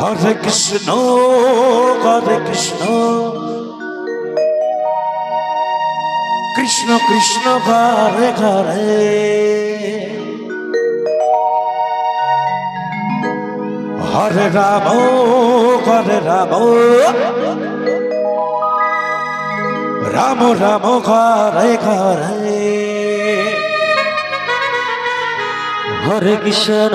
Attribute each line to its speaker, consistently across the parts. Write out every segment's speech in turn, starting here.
Speaker 1: হরে কৃষ্ণ হরে কৃষ্ণ। কৃষ্ণ কৃষ্ণ ঘরে ঘরে হরে রাম হরে রাম। রাম রাম ঘরে ঘরে
Speaker 2: হরে কৃষ্ণ।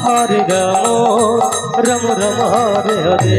Speaker 2: হরে রাম রাম রাম হরে হরে